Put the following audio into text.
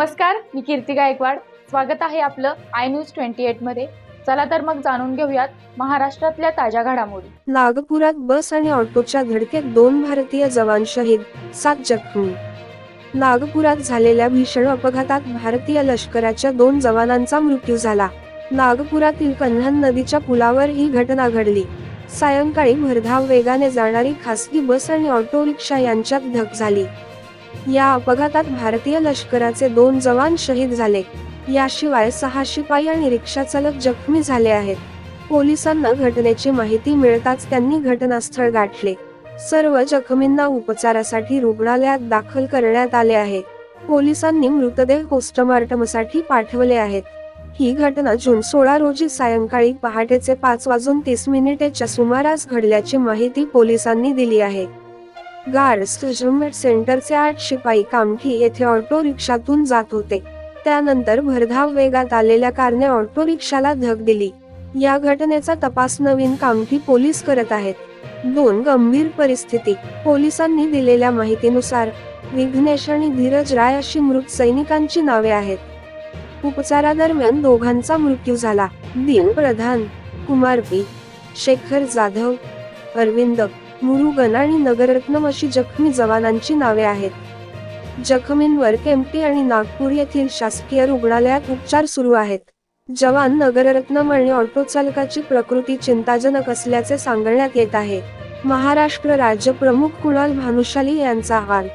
नमस्कार मी कीर्ती गायकवाड. स्वागत आहे आपलं आय न्यूज ट्वेंटी एटमध्ये. चला तर मग जाणून घेऊयात महाराष्ट्रातल्या ताज्या घडामोडी. नागपुरात बस आणि ऑटोच्या धडकेत दोन भारतीय जवान शहीद सात जखमी. नागपुरात झालेल्या भीषण अपघातात भारतीय लष्कराच्या दोन जवानांचा मृत्यू झाला. नागपुरातील कन्हान नदीच्या पुलावर ही घटना घडली. सायंकाळी भरधाव वेगाने जाणारी खासगी बस आणि ऑटो रिक्षा यांच्यात धक झाली. या अपघातात भारतीय लष्कराचे दोन जवान शहीद झाले. याशिवाय सहा शिपाई आणि रिक्षा चालक जखमी झाले आहेत. पोलिसांना घटनेची माहिती मिळताच त्यांनी घटनास्थळ गाठले. सर्व जखमींना उपचारासाठी रुग्णालयात दाखल करण्यात आले आहे. पोलिसांनी मृतदेह पोस्टमार्टमसाठी पाठवले आहेत. ही घटना जून सोळा रोजी सायंकाळी पहाटेचे पाच वाजून तीस मिनिटेच्या सुमारास घडल्याची माहिती पोलिसांनी दिली आहे. गार्ड्स जजमेंट सेंटरचे आठ शिपाई कामठी येथे ऑटो रिक्षातून जात होते. त्यानंतर भरधाव वेगात आलेल्या कारने ऑटो रिक्षाला धक दिली. या घटनेचा तपास नवीन कामठी पोलीस करत आहेत. दोन गंभीर परिस्थिती. पोलिसांनी दिलेल्या माहितीनुसार विघ्नेश आणि धीरज राय अशी मृत सैनिकांची नावे आहेत. उपचारादरम्यान दोघांचा मृत्यू झाला. दिन प्रधान कुमार पी शेखर जाधव अरविंद मुरुगन आणि नगरत्नम अशी जखमी जवानांची नावे आहेत. जखमींवर केमटी आणि नागपूर येथील शासकीय रुग्णालयात उपचार सुरू आहेत. जवान नगररत्नम आणि ऑटो चालकाची प्रकृती चिंताजनक असल्याचे सांगण्यात येत आहे. महाराष्ट्र राज्य प्रमुख कुणाल भानुशाली यांचा अहवाल